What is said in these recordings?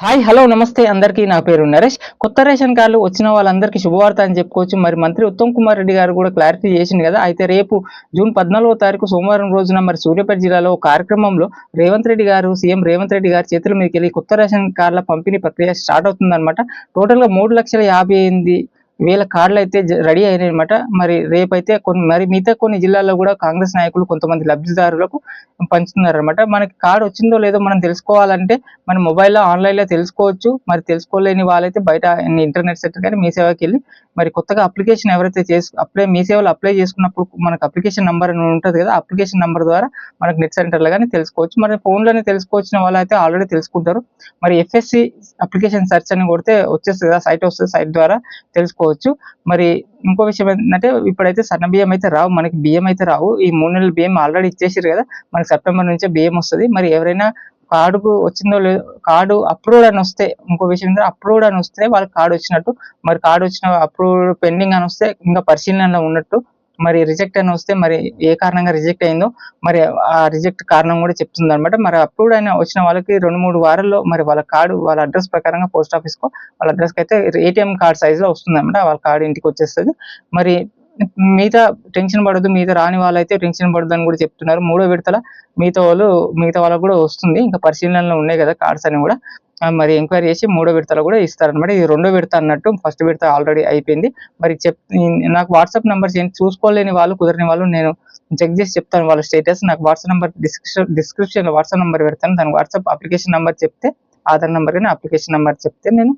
Hi hello నమస్తే. అందరికీ నా పేరు నరేష్. కొత్త రేషన్ కార్డులు వచ్చిన వాళ్ళందరికీ శుభవార్త అని చెప్పుకోవచ్చు. మరి మంత్రి ఉత్తమ్ కుమార్ రెడ్డి గారు కూడా క్లారిటీ చేసింది కదా. అయితే రేపు జూన్ పద్నాలుగో తారీఖు సోమవారం రోజున మరి సూర్యాపేట జిల్లాలో కార్యక్రమంలో రేవంత్ రెడ్డి గారు సీఎం రేవంత్ రెడ్డి గారి చేతుల మీదకి వెళ్ళి కొత్త రేషన్ కార్డుల పంపిణీ ప్రక్రియ స్టార్ట్ అవుతుందన్నమాట. టోటల్గా మూడు లక్షల యాభై ఎనిమిది వేల కార్డులు అయితే రెడీ అయినాయి అనమాట మరి రేపైతే కొన్ని మరి మిగతా కొన్ని జిల్లాల్లో కూడా కాంగ్రెస్ నాయకులు కొంతమంది లబ్ధిదారులకు పంచుతున్నారు అనమాట మనకి కార్డు వచ్చిందో లేదో మనం తెలుసుకోవాలంటే మన మొబైల్లో ఆన్లైన్లో తెలుసుకోవచ్చు. మరి తెలుసుకోలేని వాళ్ళైతే బయట ఇంటర్నెట్ సెంటర్ కానీ మీ సేవకి వెళ్ళి మరి కొత్తగా అప్లికేషన్ ఎవరైతే చేసు అప్లై మీ సేవలో అప్లై చేసుకున్నప్పుడు మనకు అప్లికేషన్ నెంబర్ ఉంటుంది కదా అప్లికేషన్ నెంబర్ ద్వారా మనకు నెట్ సెంటర్లో కానీ తెలుసుకోవచ్చు. మరి ఫోన్లోనే తెలుసుకోవచ్చిన వాళ్ళైతే ఆల్రెడీ తెలుసుకుంటారు. మరి ఎఫ్ఎస్సి అప్లికేషన్ సెర్చ్ అని కొడితే వచ్చేస్తుంది కదా సైట్ వస్తుంది సైట్ ద్వారా తెలుసుకోవచ్చు. మరి ఇంకో విషయం ఏంటంటే ఇప్పుడైతే సన్న బియ్యం అయితే రావు. మనకి బియ్యం అయితే రావు. ఈ మూడు నెలల బియ్యం ఆల్రెడీ ఇచ్చేసారు కదా. మనకి సెప్టెంబర్ నుంచే బియ్యం వస్తుంది. మరి ఎవరైనా కార్డుకు వచ్చిందో లేదో కార్డు అప్రూవ్డ్ అని వస్తే ఇంకో విషయం ఏంటంటే అప్రూవ్డ్ అని వస్తే వాళ్ళకి కార్డు వచ్చినట్టు. మరి కార్డు వచ్చిన అప్రూవ్డ్ పెండింగ్ అని వస్తే ఇంకా పరిశీలనలో ఉన్నట్టు మరి రిజెక్ట్ అని వస్తే మరి ఏ కారణంగా రిజెక్ట్ అయిందో మరి ఆ రిజెక్ట్ కారణం కూడా చెప్తుంది అనమాట మరి అప్రూవ్డ్ అయిన వచ్చిన వాళ్ళకి రెండు మూడు వారాల్లో మరి వాళ్ళ కార్డు వాళ్ళ అడ్రస్ ప్రకారంగా పోస్ట్ ఆఫీస్ కో వాళ్ళ అడ్రస్కి అయితే ఏటీఎం కార్డ్ సైజ్లో వస్తుంది అనమాట వాళ్ళ కార్డు ఇంటికి వచ్చేస్తుంది. మరి మిగతా టెన్షన్ పడదు మిగతా రాని వాళ్ళైతే టెన్షన్ పడదు అని కూడా చెప్తున్నారు. మూడో విడతల మిగతా వాళ్ళు మిగతా వాళ్ళకు కూడా వస్తుంది. ఇంకా పరిశీలనలో ఉన్నాయి కదా కార్డ్స్ అని కూడా. మరి ఎంక్వైరీ చేసి మూడో విడతలో కూడా ఇస్తారనమాట ఇది రెండో విడత అన్నట్టు ఫస్ట్ విడత ఆల్రెడీ అయిపోయింది. మరి చెప్ నాకు వాట్సాప్ నెంబర్ చూసుకోలేని వాళ్ళు కుదరని వాళ్ళు నేను చెక్ చేసి చెప్తాను వాళ్ళ స్టేటస్. నాకు వాట్సాప్ నెంబర్ డిస్క్రిప్షన్ డిస్క్రిప్షన్లో వాట్సాప్ నెంబర్ పెడతాను. దానికి వాట్సాప్ అప్లికేషన్ నెంబర్ చెప్తే ఆధార్ నెంబర్ కానీ అప్లికేషన్ నెంబర్ చెప్తే నేను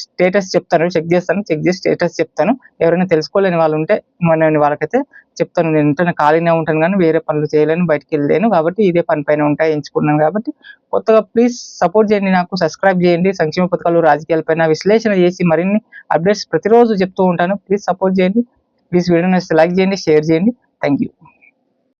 స్టేటస్ చెప్తాను. చెక్ చేస్తాను. చెక్ చేసి స్టేటస్ చెప్తాను. ఎవరైనా తెలుసుకోలేని వాళ్ళు ఉంటే మన వాళ్ళకైతే చెప్తాను. నేను ఇంట్లో ఖాళీనే ఉంటాను కానీ వేరే పనులు చేయలేను బయటికి వెళ్ళలేను కాబట్టి ఇదే పని పైన ఉంటాయి ఎంచుకున్నాను కాబట్టి కొత్తగా ప్లీజ్ సపోర్ట్ చేయండి నాకు సబ్స్క్రైబ్ చేయండి. సంక్షేమ పథకాలు రాజకీయాలపైన విశ్లేషణ చేసి మరిన్ని అప్డేట్స్ ప్రతిరోజు చెప్తూ ఉంటాను. ప్లీజ్ సపోర్ట్ చేయండి. ప్లీజ్ వీడియో నచ్చితే లైక్ చేయండి షేర్ చేయండి. Thank you